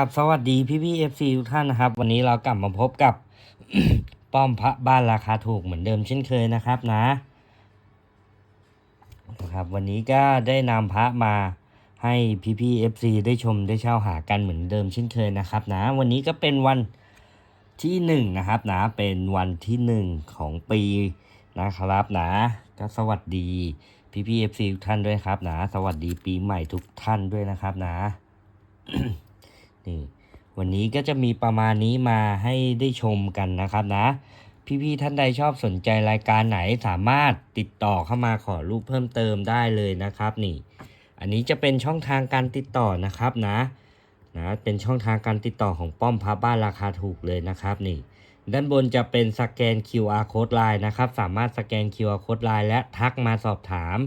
ครับสวัสดีพี่พี่เอฟซีทุกท่านนะครับ วันนี้เรากลับมาพบกับ ป้อมพระบ้านราคาถูกเหมือนเดิมเช่นเคยนะครับนะนะครับ วันนี้ก็ได้นำพระมาให้พี่พี่เอฟซีได้ชมได้เช่าหากันเหมือนเดิมเช่นเคยนะครับนะ วันนี้ก็เป็นวันที่หนึ่งนะครับนะเป็นวันที่หนึ่งของปีนะครับนะก็สวัสดีพี่พี่เอฟซีทุกท่านด้วยครับนะ สวัสดีปีใหม่ทุกท่านด้วยนะครับนะ นี่วันนี้ก็จะมีประมาณนี้มาให้ได้ชมกันนะครับนะ พี่ๆท่านใดชอบสนใจรายการไหนสามารถติดต่อเข้ามาขอรูปเพิ่มเติมได้เลยนะครับนี่ อันนี้จะเป็นช่องทางการติดต่อนะครับนะนะเป็นช่องทางการติดต่อของป้อมพระบ้านราคาถูกเลยนะครับนี่ ด้านบนจะเป็นสแกน QR code line นะครับ สามารถสแกน QR code line และทักมาสอบถาม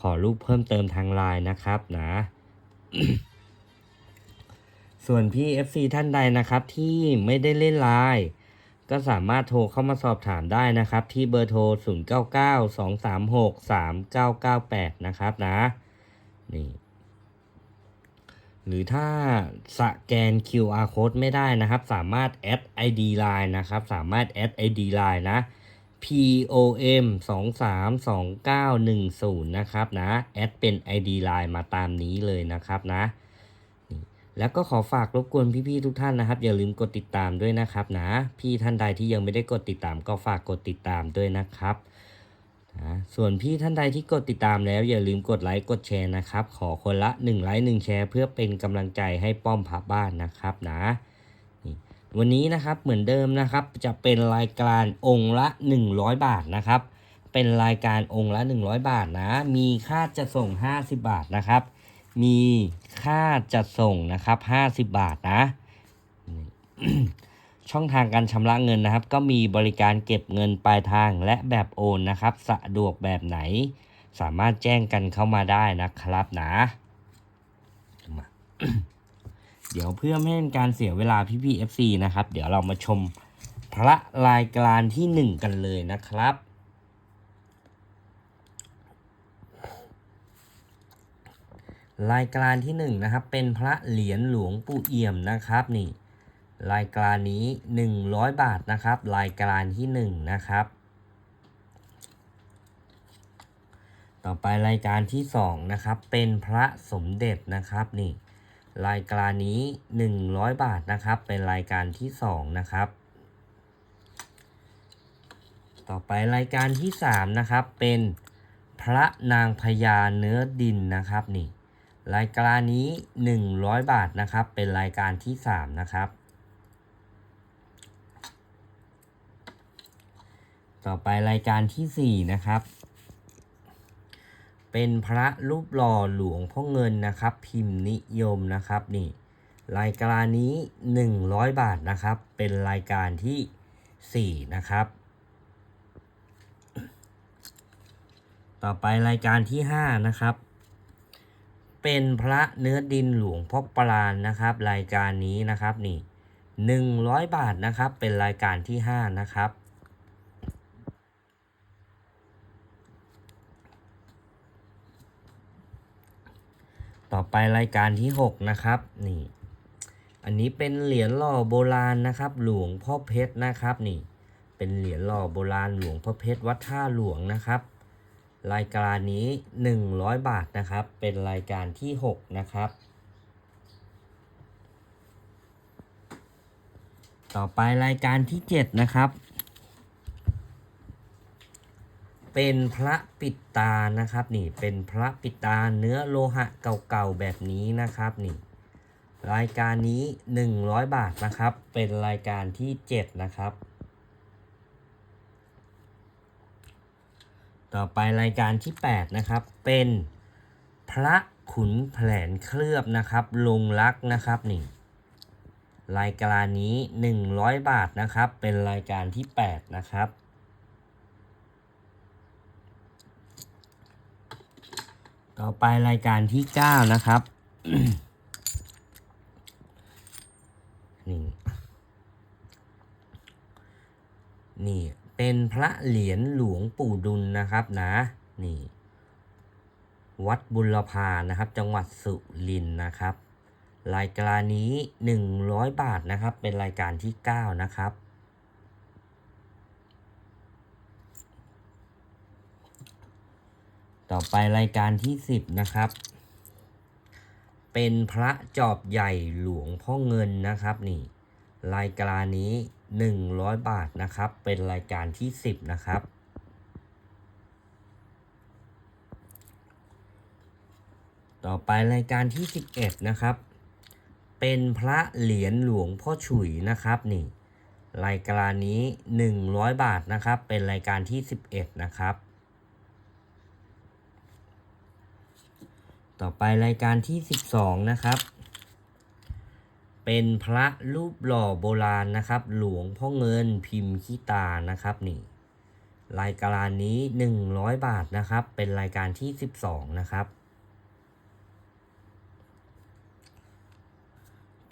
ขอรูปเพิ่มเติมทางไลน์นะครับนะ ส่วนพี่ FC ท่านใดนะครับที่ไม่ได้เล่นไลน์ก็สามารถโทรเข้ามาสอบถามได้นะครับ ที่เบอร์โทร 0992363998 นะครับนะ นี่ หรือถ้าสแกน QR code ไม่ได้นะครับ สามารถแอด ID Line นะครับ สามารถแอด ID Line นะ POM 2 3 2 9 1 0 นะครับนะ แอดเป็น ID Line มาตามนี้เลยนะครับนะ แล้วก็ขอฝากรบกวนพี่ๆทุกท่านนะครับ อย่าลืมกดติดตามด้วยนะครับนะ พี่ท่านใดที่ยังไม่ได้กดติดตาม ก็ฝากกดติดตามด้วยนะครับนะส่วนพี่ท่านใดที่กดติดตามแล้ว อย่าลืมกดไลค์กดแชร์นะครับ ขอคนละ1ไลค์1แชร์เพื่อเป็นกำลังใจให้ป้อมพับบ้านนะครับนะวันนี้นะครับเหมือนเดิมนะครับจะเป็นรายการองค์ละ 100 บาทนะครับ เป็นรายการองค์ละ 100 บาทนะ มีค่าจะส่ง 50 บาทนะครับ มีค่าจัดส่งนะครับ50บาทนะ ช่องทางการชำระเงินนะครับ ก็มีบริการเก็บเงินปลายทางและแบบโอนนะครับ สะดวกแบบไหน สามารถแจ้งกันเข้ามาได้นะครับนะเดี๋ยวเพื่อไม่ให้การเสียเวลาพี่พี่ FC นะครับ เดี๋ยวเรามาชมพระรายการที่หนึ่งกันเลยนะครับ รายการที่หนึ่งนะครับเป็นพระเหรียญหลวงปู่เอี่ยมนะครับนี่รายการนี้หนึ่งร้อยบาทนะครับ รายการที่หนึ่งนะครับ ต่อไปรายการที่สองนะครับเป็นพระสมเด็จนะครับนี่รายการนี้หนึ่งร้อยบาทนะครับ เป็นรายการที่สองนะครับต่อไปรายการที่สามนะครับเป็นพระนางพญาเนื้อดินนะครับนี่ รายการนี้ 100 บาทนะครับ เป็นรายการที่ 3 นะครับ ต่อไปรายการที่ 4 นะครับ เป็นพระรูปหล่อหลวงพ่อเงินนะครับ พิมพ์นิยมนะครับนี่ รายการนี้ 100 บาทนะครับ เป็นรายการที่ 4 นะครับ ต่อไปรายการที่ 5 นะครับ เป็นพระเนื้อดินหลวงพ่อปรานนะครับ รายการนี้นะครับนี่หนึ่งร้อยบาทนะครับ เป็นรายการที่ห้านะครับ ต่อไปรายการที่หกนะครับนี่ อันนี้เป็นเหรียญหล่อโบราณนะครับ หลวงพ่อเพชรนะครับนี่ เป็นเหรียญหล่อโบราณหลวงพ่อเพชรวัดท่าหลวงนะครับ รายการนี้ 100 บาทนะครับ เป็นรายการที่ 6 นะครับ ต่อไปรายการที่ 7 นะครับ เป็นพระปิดตานะครับนี่เป็นพระปิดตาเนื้อโลหะเก่าๆแบบนี้นะครับนี่รายการนี้ 100 บาทนะครับ เป็นรายการที่ 7 นะครับ ต่อไปรายการที่ 8 นะครับ เป็นพระขุนแผนเคลือบนะครับ ลงรักนะครับนี่รายการนี้ 100 บาทนะครับ เป็นรายการที่ 8 นะครับ ต่อไปรายการที่ 9 นะครับนี่นี่ เป็นพระเหรียญหลวงปู่ดุลนะครับนะนี่ วัดบุรพานะครับ จังหวัดสุรินทร์นะครับ รายการนี้หนึ่งร้อยบาทนะครับ เป็นรายการที่เก้านะครับ ต่อไปรายการที่สิบนะครับ เป็นพระจอบใหญ่หลวงพ่อเงินนะครับนี่ รายการนี้ หนึ่งร้อยบาทนะครับ เป็นรายการที่สิบนะครับ ต่อไปรายการที่สิบเอ็ดนะครับ เป็นพระเหรียญหลวงพ่อฉุยนะครับนี่ รายการนี้หนึ่งร้อยบาทนะครับ เป็นรายการที่สิบเอ็ดนะครับ ต่อไปรายการที่สิบสองนะครับ เป็นพระรูปหล่อโบราณนะครับ หลวงพ่อเงินพิมพ์ขี้ตานะครับนี่รายการนี้หนึ่งร้อยบาทนะครับ เป็นรายการที่สิบสองนะครับ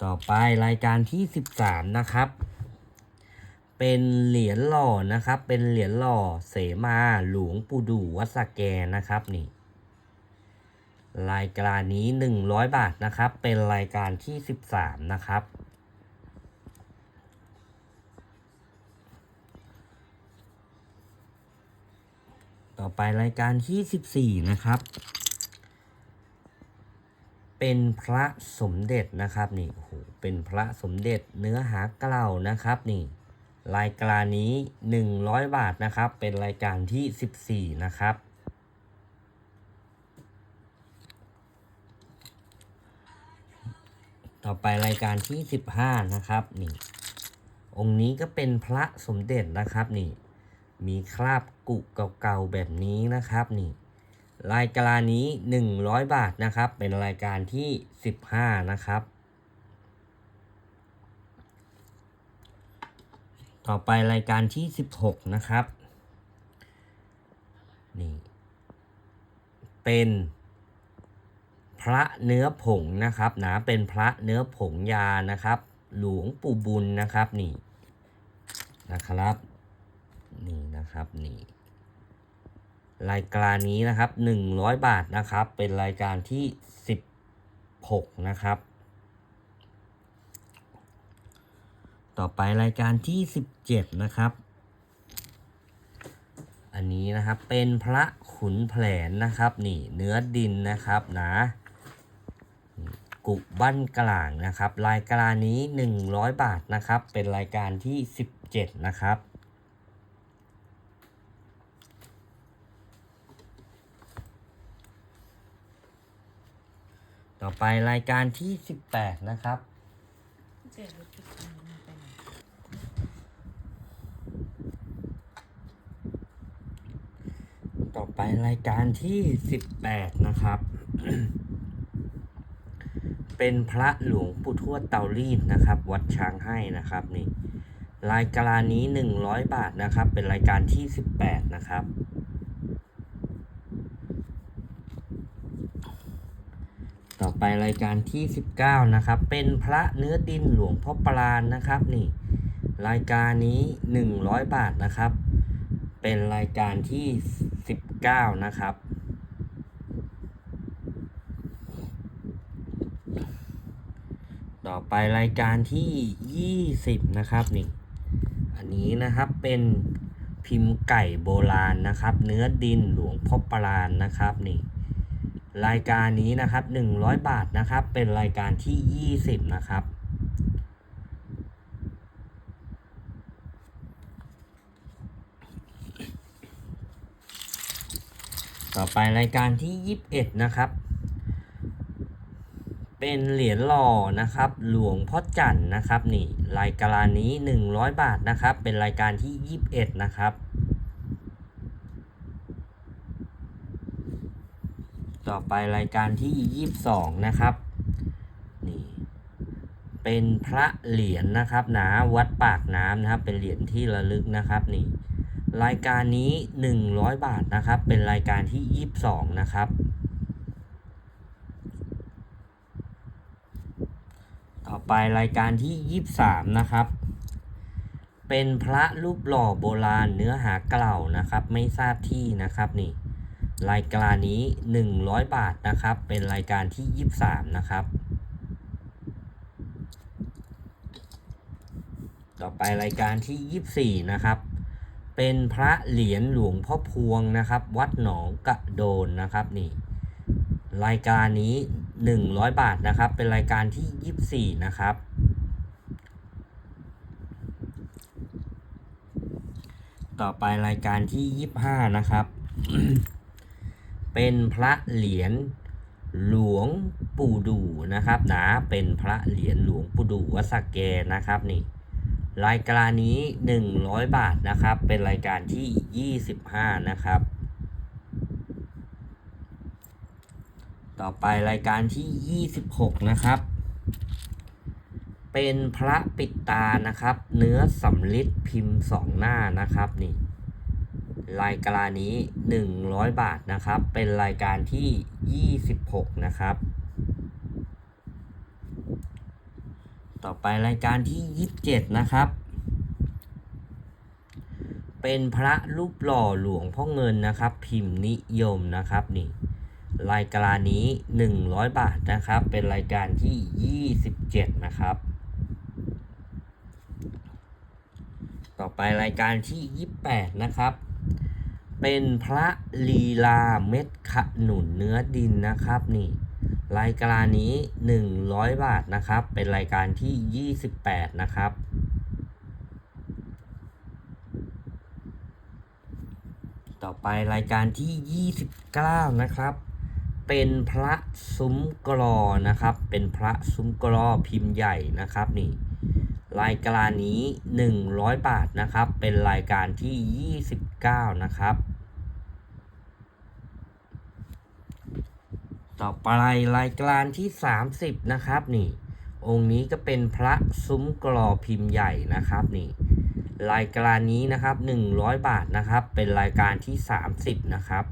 ต่อไปรายการที่สิบสามนะครับ เป็นเหรียญหล่อนะครับ เป็นเหรียญหล่อเสมาหลวงปู่ดูวัดสแกนะครับนี่ รายการนี้หนึ่งร้อยบาทนะครับ เป็นรายการที่สิบสามนะครับ ต่อไปรายการที่สิบสี่นะครับ เป็นพระสมเด็จนะครับนี่โอ้โหเป็นพระสมเด็จเนื้อหาเกล่านะครับนี่ รายการนี้หนึ่งร้อยบาทนะครับ เป็นรายการที่สิบสี่นะครับ ต่อไปรายการที่สิบห้านะครับนี่ องค์นี้ก็เป็นพระสมเด็จนะครับนี่ มีคราบกุเก่าๆแบบนี้นะครับนี่ รายการนี้หนึ่งร้อยบาทนะครับ เป็นรายการที่สิบห้านะครับ ต่อไปรายการที่สิบหกนะครับ นี่ เป็น พระเนื้อผงนะครับนะเป็นพระเนื้อผงยานะครับ หลวงปู่บุญนะครับนี่นะครับนี่นะครับนี่รายการนี้นะครับหนึ่งร้อยบาทนะครับ เป็นรายการที่สิบหกนะครับ ต่อไปรายการที่สิบเจ็ดนะครับ อันนี้นะครับเป็นพระขุนแผนนะครับ นี่เนื้อดินนะครับนะนี่ กุบ้านกลางนะครับ รายการนี้หนึ่งร้อยบาทนะครับ เป็นรายการที่สิบเจ็ดนะครับ ต่อไปรายการที่สิบแปดนะครับต่อไปรายการที่สิบแปดนะครับ เป็นพระหลวงปู่ทวดเตารีดนะครับ วัดช้างให้นะครับนี่รายการนี้หนึ่งร้อยบาทนะครับ เป็นรายการที่สิบแปดนะครับ ต่อไปรายการที่สิบเก้านะครับ เป็นพระเนื้อดินหลวงพ่อปราณนะครับนี่ รายการนี้หนึ่งร้อยบาทนะครับ เป็นรายการที่สิบเก้านะครับ ต่อไปรายการที่ยี่สิบนะครับนี่ อันนี้นะครับเป็นพิมพ์ไก่โบราณนะครับ เนื้อดินหลวงพ่อปราณนะครับนี่ รายการนี้นะครับหนึ่งร้อยบาทนะครับ เป็นรายการที่ยี่สิบนะครับต่อไปรายการที่ยี่สิบเอ็ดนะครับ เป็นเหรียญหล่อนะครับ หลวงพ่อจันทร์นะครับนี่รายการนี้หนึ่งร้อยบาทนะครับ เป็นรายการที่ยี่สิบเอ็ดนะครับ ต่อไปรายการที่ยี่สิบสองนะครับนี่เป็นพระเหรียญนะครับนะวัดปากน้ำนะครับ เป็นเหรียญที่ระลึกนะครับนี่รายการนี้หนึ่งร้อยบาทนะครับ เป็นรายการที่ยี่สิบสองนะครับ ต่อไปรายการที่ 23 นะครับ เป็นพระรูปหล่อโบราณเนื้อหาเก่านะครับ ไม่ทราบที่นะครับนี่ รายการนี้ 100 บาทนะครับ เป็นรายการที่ 23 นะครับ ต่อไปรายการที่ 24 นะครับ เป็นพระเหรียญหลวงพ่อพวงนะครับ วัดหนองกระโดนนะครับนี่ รายการนี้ 100 บาทนะครับ เป็นรายการที่ 24 นะครับ ต่อไปรายการที่ 25 นะครับ เป็นพระเหรียญหลวงปู่ดูนะครับนะเป็นพระเหรียญหลวงปู่ดูวัสแกนะครับนี่รายการนี้ 100 บาทนะครับ เป็นรายการที่ 25 นะครับ ต่อไปรายการที่ 26 นะครับ เป็นพระปิดตานะครับ เนื้อสำลิดพิมพ์สองหน้านะครับนี่รายการนี้ 100 บาทนะครับ เป็นรายการที่ 26 นะครับ ต่อไปรายการที่ 27 นะครับ เป็นพระรูปหล่อหลวงพ่อเงินนะครับ พิมพ์นิยมนะครับนี่ รายการนี้ 100 บาทนะครับ เป็นรายการที่ 27 นะครับ ต่อไปรายการที่ 28 นะครับ เป็นพระลีลาเม็ดขนุนเนื้อดินนะครับนี่รายการนี้ 100 บาทนะครับ เป็นรายการที่ 28 นะครับ ต่อไปรายการที่ 29 นะครับ เป็นพระซุ้มกรอนะครับ เป็นพระซุ้มกรอพิมพ์ใหญ่นะครับนี่รายการนี้ 100 บาทนะครับ เป็นรายการที่ 29 นะครับ ต่อไปรายการที่ 30 นะครับนี่ องค์นี้ก็เป็นพระซุ้มกรอพิมพ์ใหญ่นะครับนี่รายการนี้นะครับ 100 บาทนะครับ เป็นรายการที่ 30 นะครับ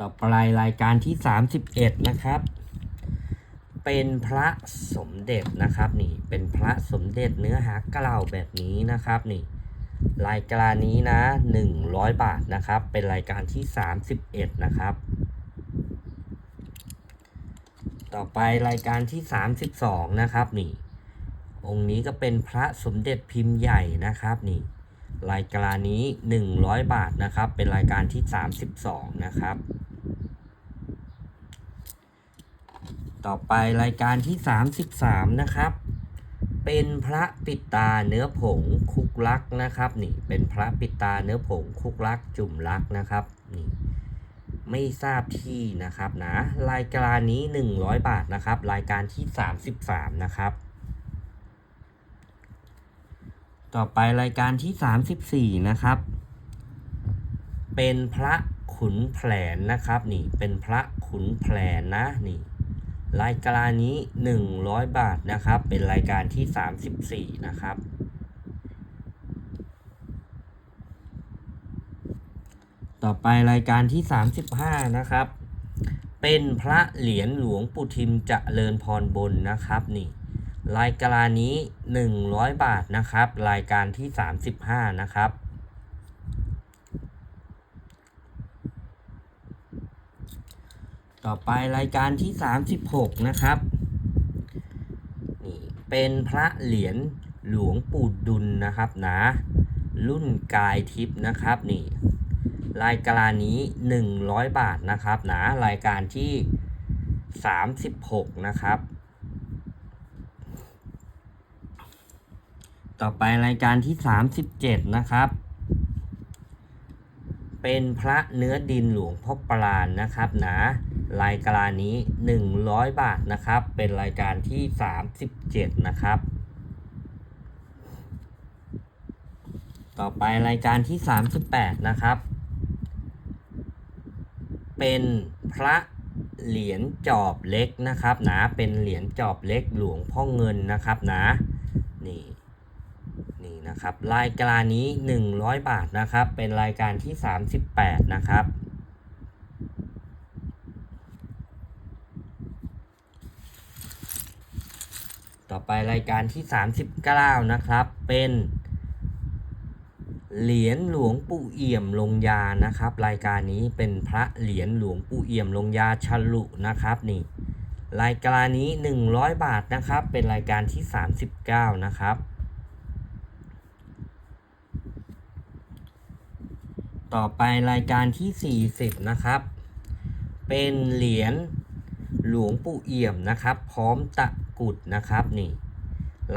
ต่อไปรายการที่ 31 นะครับ เป็นพระสมเด็จนะครับนี่ เป็นพระสมเด็จเนื้อหากล่าวแบบนี้นะครับนี่ รายการนี้นะ 100 บาทนะครับ เป็นรายการที่ 31 นะครับ ต่อไปรายการที่ 32 นะครับนี่ องค์นี้ก็เป็นพระสมเด็จพิมพ์ใหญ่นะครับนี่รายการนี้ 100 บาทนะครับ เป็นรายการที่ 32 นะครับ ต่อไปรายการที่ 33 นะครับ เป็นพระปิดตาเนื้อผงคุกลักนะครับนี่เป็นพระปิดตาเนื้อผงคุกลักจุ่มลักนะครับนี่ไม่ทราบที่นะครับนะรายการนี้ 100 บาทนะครับ รายการที่ 33 นะครับ ต่อไปรายการที่ 34 นะครับ เป็นพระขุนแผนนะครับนี่เป็นพระขุนแผนนะนี่ รายการนี้ 100 บาทนะครับ เป็นรายการที่ 34 นะครับ ต่อไปรายการที่ 35 นะครับ เป็นพระเหรียญหลวงปู่ทิมเจริญพรบนนะครับนี่ รายการนี้ 100 บาทนะครับ รายการที่ 35 นะครับ ต่อไปรายการที่ 36 นะครับ นี่เป็นพระเหรียญหลวงปู่ดุลนะครับนะ รุ่นกายทิพย์นะครับนี่ รายการนี้ 100 บาทนะครับนะรายการที่ 36 นะครับ ต่อไปรายการที่ 37 นะครับเป็นพระเนื้อดินหลวงพ่อปราณนะครับนะ รายการนี้ 100 บาทนะครับ เป็นรายการที่ 37 นะครับ ต่อไปรายการที่ 38 นะครับ เป็นพระเหรียญจอบเล็กนะครับนะเป็นเหรียญจอบเล็กหลวงพ่อเงินนะครับนะนี่นี่นะครับรายการนี้ 100 บาทนะครับ เป็นรายการที่ 38 นะครับ ต่อไปรายการที่ 39 นะครับ เป็น เหรียญหลวงปู่เอี่ยมลงยานะครับ รายการนี้เป็นพระเหรียญหลวงปู่เอี่ยมลงยาฉลุนะครับนี่รายการนี้ 100 บาทนะครับ เป็นรายการที่ 39 นะครับ ต่อไปรายการที่ 40 นะครับ เป็นเหรียญหลวงปู่เอี่ยมนะครับ พร้อมตะ กรุดนะครับนี่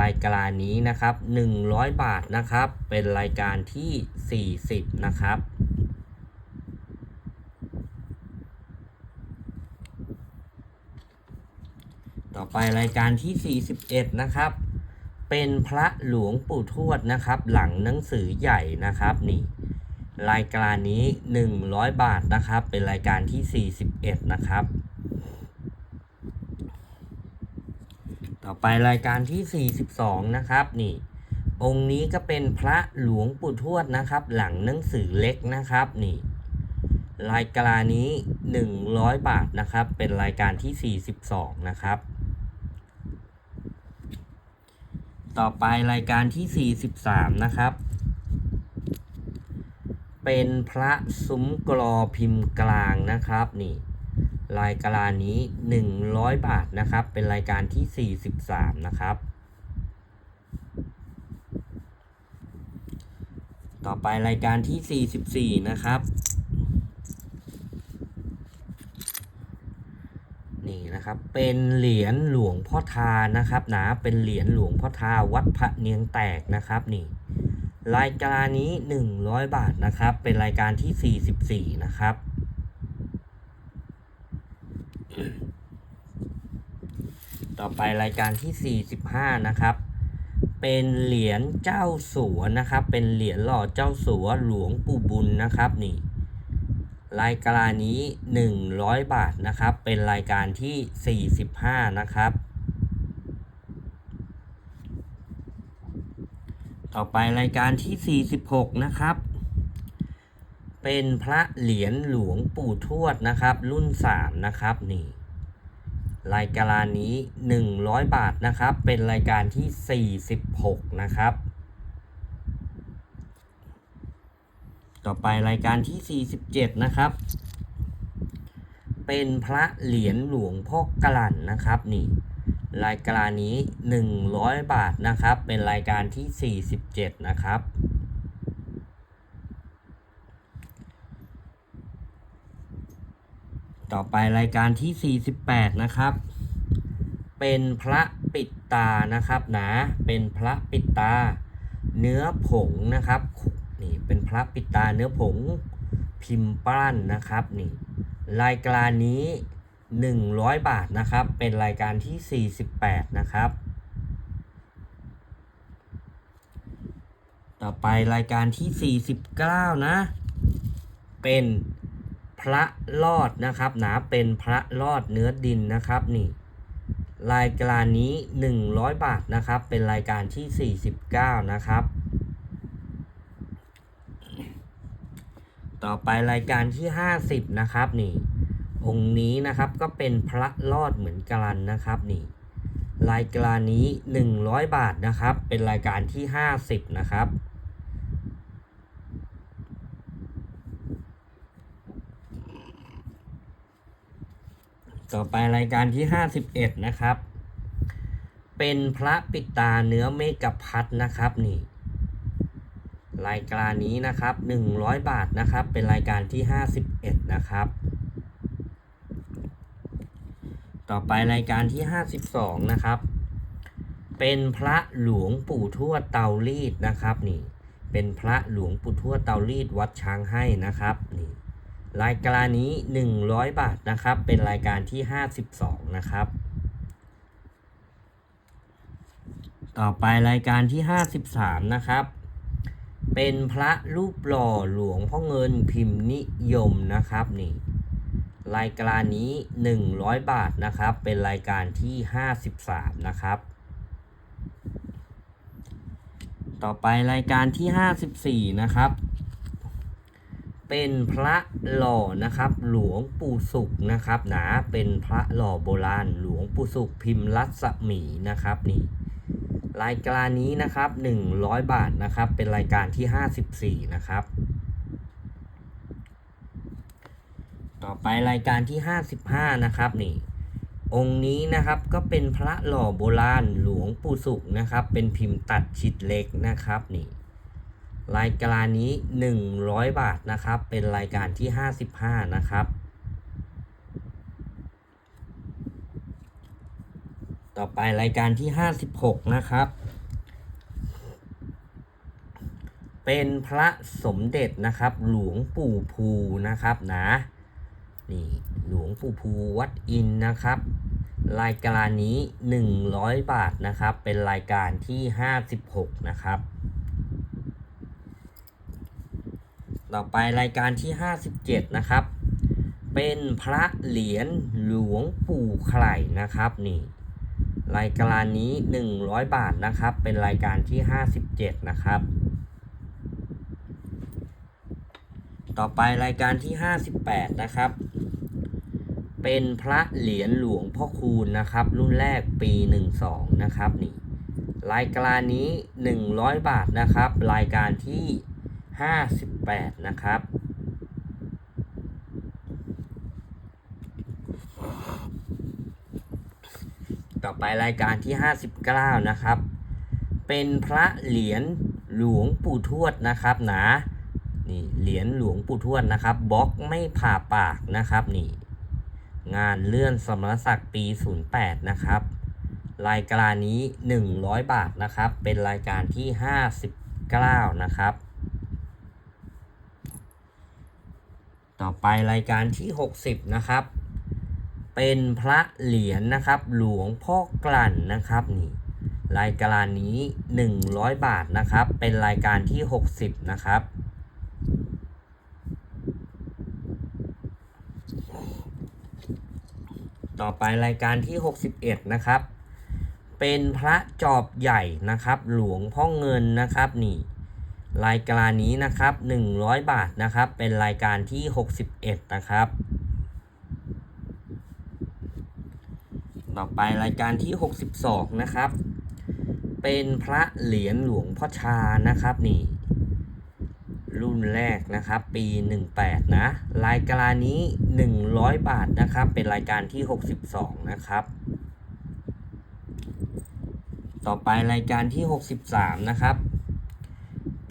รายการนี้นะครับ 100 บาทนะครับ เป็นรายการที่ 40 นะครับ ต่อไปรายการที่ 41 นะครับ เป็นพระหลวงปู่ทวดนะครับ หลังหนังสือใหญ่นะครับนี่ รายการนี้ 100 บาทนะครับ เป็นรายการที่ 41 นะครับ ต่อไปรายการที่ 42 นะครับนี่ องค์นี้ก็เป็นพระหลวงปู่ทวดนะครับ หลังหนังสือเล็กนะครับนี่ รายการนี้ 100 บาทนะครับ เป็นรายการที่ 42 นะครับ ต่อไปรายการที่ 43 นะครับ เป็นพระซุ้มกรอพิมพ์กลางนะครับนี่ รายการนี้ 100 บาทนะครับ เป็นรายการที่ 43 นะครับ ต่อไปรายการที่ 44 นะครับ นี่นะครับ เป็นเหรียญหลวงพ่อทานะครับนะ เป็นเหรียญหลวงพ่อทาวัดพระเนียงแตกนะครับนี่รายการนี้ 100 บาทนะครับ เป็นรายการที่ 44 นะครับ ต่อไปรายการที่ 45 นะครับ เป็นเหรียญเจ้าสัวนะครับ เป็นเหรียญหล่อเจ้าสัวหลวงปู่บุญนะครับนี่รายการนี้ 100 บาทนะครับ เป็นรายการที่ 45 นะครับ ต่อไปรายการที่ 46 นะครับ เป็นพระเหรียญหลวงปู่ทวดนะครับ รุ่น 3 นะครับนี่รายการนี้ 100 บาทนะครับ เป็นรายการที่ 46 นะครับ ต่อไปรายการที่ 47 นะครับ เป็นพระเหรียญหลวงพ่อกลั่นนะครับนี่รายการนี้ 100 บาทนะครับ เป็นรายการที่ 47 นะครับ ต่อไปรายการที่ 48 นะครับ เป็นพระปิดตานะครับนะเป็นพระปิดตา เนื้อผงนะครับนี่เป็นพระปิดตาเนื้อผงพิมพ์ปั้นนะครับนี่รายการนี้ 100 บาทนะครับ เป็นรายการที่ 48 นะครับ ต่อไปรายการที่ 49 นะ เป็น พระลอดนะครับหนะเป็นพระลอดเนื้อดินนะครับนี่ รายการนี้ 100 บาทนะครับ เป็นรายการที่ 49 นะครับ ต่อไปรายการที่ 50 นะครับนี่องค์นี้นะครับก็เป็นพระลอดเหมือนกันนะครับนี่รายการนี้ 100 บาทนะครับ เป็นรายการที่ 50 นะครับ ต่อไปรายการที่51นะครับ เป็นพระปิดตาเนื้อเมกพัดนะครับนี่ รายการนี้นะครับ100บาทนะครับ เป็นรายการที่51นะครับ ต่อไปรายการที่52นะครับ เป็นพระหลวงปู่ทวดเตารีดนะครับนี่ เป็นพระหลวงปู่ทวดเตารีดวัดช้างให้นะครับนี่ รายการนี้ 100 บาทนะครับ เป็นรายการที่ 52 นะครับ ต่อไปรายการที่ 53 นะครับ เป็นพระรูปหล่อหลวงพ่อเงินพิมพ์นิยมนะครับนี่รายการนี้ 100 บาทนะครับ เป็นรายการที่ 53 นะครับ ต่อไปรายการที่ 54 นะครับ เป็นพระหล่อนะครับ หลวงปู่สุขนะครับหนาเป็นพระหล่อโบราณ หลวงปู่สุขพิมพ์รัศมีนะครับนี่รายการนี้นะครับ 100 บาทนะครับ เป็นรายการที่ 54 นะครับ ต่อไปรายการที่ 55 นะครับนี่องค์นี้นะครับก็เป็นพระหล่อโบราณหลวงปู่สุขนะครับ เป็นพิมพ์ตัดชิดเล็กนะครับนี่ รายการนี้ 100 บาทนะครับ เป็นรายการที่ 55 นะครับ ต่อไปรายการที่ 56 นะครับ เป็นพระสมเด็จนะครับ หลวงปู่ภูนะครับนะนี่หลวงปู่ภูวัดอินนะครับ รายการนี้ 100 บาทนะครับ เป็นรายการที่ 56 นะครับ ต่อไปรายการที่ 57 นะครับ เป็นพระเหรียญหลวงปู่ไข่นะครับนี่รายการนี้ 100 บาทนะครับ เป็นรายการที่ 57 นะครับ ต่อไปรายการที่ 58 นะครับ เป็นพระเหรียญหลวงพ่อคูณนะครับ รุ่นแรกปี 12 นะครับนี่รายการนี้ 100 บาทนะครับ รายการที่ 58 นะครับ ต่อไปรายการที่ 59 นะครับ เป็นพระเหรียญหลวงปู่ทวดนะครับนะนี่เหรียญหลวงปู่ทวดนะครับบล็อกไม่ผ่าปากนะครับนี่งานเลื่อนสมรศักดิ์ปี 08 นะครับ รายการนี้ 100 บาทนะครับ เป็นรายการที่ 59 นะครับ ต่อไปรายการที่ 60 นะครับ เป็นพระเหรียญนะครับ หลวงพ่อกลั่นนะครับนี่รายการนี้ 100 บาทนะครับ เป็นรายการที่ 60 นะครับ ต่อไปรายการที่ 61 นะครับ เป็นพระจอบใหญ่นะครับ หลวงพ่อเงินนะครับนี่ รายการนี้นะครับ100 บาทนะครับ เป็นรายการที่ 61 นะครับ ต่อไปรายการที่ 62 นะครับ เป็นพระเหรียญหลวงพ่อชานะครับนี่ รุ่นแรกนะครับ ปี 18 นะ รายการนี้ 100 บาทนะครับ เป็นรายการที่ 62 นะครับต่อไปรายการที่ 63 นะครับ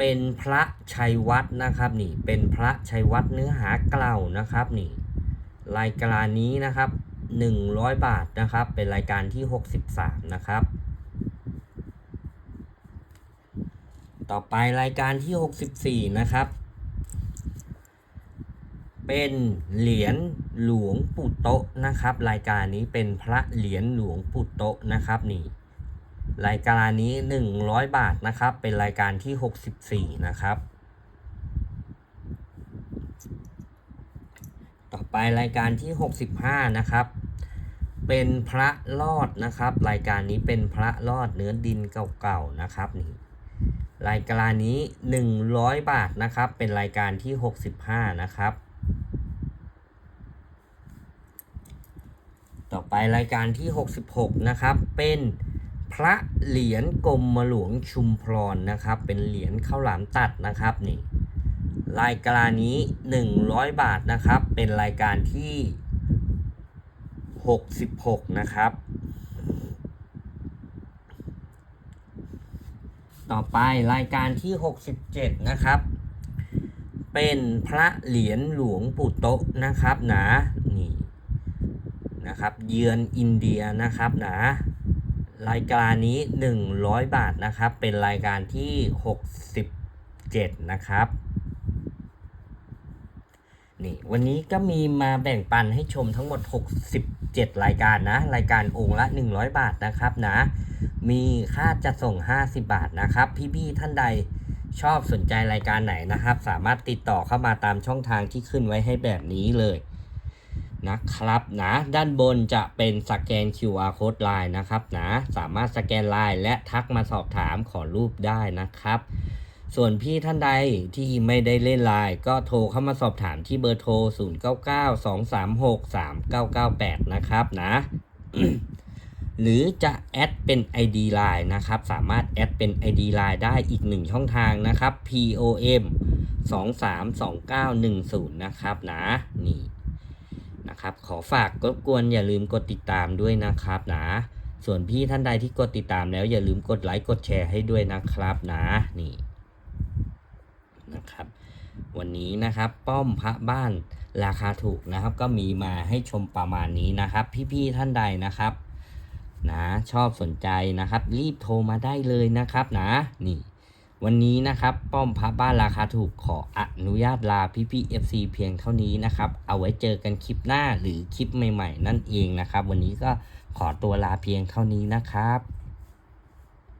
เป็นพระชัยวัดนะครับนี่ เป็นพระชัยวัดเนื้อหาเกล่านะครับนี่ รายการนี้นะครับ 100 บาทนะครับ เป็นรายการที่ 63 นะครับ ต่อไปรายการที่ 64 นะครับ เป็นเหรียญหลวงปู่โตะนะครับ รายการนี้เป็นพระเหรียญหลวงปู่โตะนะครับนี่ รายการนี้ 100 บาทนะครับ เป็นรายการที่ 64 นะครับ ต่อไปรายการที่ 65 นะครับ เป็นพระรอดนะครับ รายการนี้เป็นพระรอดเนื้อดินเก่าๆนะครับนี่รายการนี้ 100 บาทนะครับ เป็นรายการที่ 65 นะครับ ต่อไปรายการที่ 66 นะครับ เป็น พระเหรียญกรมหลวงชุมพรนะครับ เป็นเหรียญข้าวหลามตัดนะครับนี่รายการนี้ 100 บาทนะครับ เป็นรายการที่ 66 นะครับ ต่อไปรายการที่ 67 นะครับ เป็นพระเหรียญหลวงปู่โตะนะครับนะนี่นะครับ เยือนอินเดียนะครับนะ รายการนี้ 100 บาทนะครับ เป็นรายการที่ 67 นะครับ นี่วันนี้ก็มีมาแบ่งปันให้ชมทั้งหมด 67 รายการนะ รายการองค์ละ 100 บาทนะครับนะ มีค่าจะส่ง 50 บาทนะครับ พี่ๆท่านใดชอบสนใจรายการไหนนะครับ สามารถติดต่อเข้ามาตามช่องทางที่ขึ้นไว้ให้แบบนี้เลย นะครับนะด้านบนจะเป็นสแกน QR code ไลน์นะครับนะสามารถสแกนไลน์และทักมาสอบถามขอรูปได้นะครับ ส่วนพี่ท่านใดที่ไม่ได้เล่นไลน์ก็โทรเข้ามาสอบถามที่เบอร์โทร 0992363998 นะครับนะหรือจะแอดเป็น ID Line นะครับ สามารถแอดเป็น ID Line ได้อีกหนึ่งช่องทางนะครับ POM 232910 นะครับนะนี่ นะครับ ขอฝากรบกวนอย่าลืมกดติดตามด้วยนะครับนะส่วนพี่ท่านใดที่กดติดตามแล้วอย่าลืมกดไลค์กดแชร์ให้ด้วยนะครับนะนี่นะครับ วันนี้นะครับป้อมพระบ้านราคาถูกนะครับ ก็มีมาให้ชมประมาณนี้นะครับ พี่ๆท่านใดนะครับนะชอบสนใจนะครับ รีบโทรมาได้เลยนะครับนะนี่ วันนี้นะครับป้อมพระบ้านราคาถูกขออนุญาตลาพี่พี่เอฟซีเพียงเท่านี้นะครับ เอาไว้เจอกันคลิปหน้าหรือคลิปใหม่ ๆ นั่นเองนะครับ วันนี้ก็ขอตัวลาเพียงเท่านี้นะครับ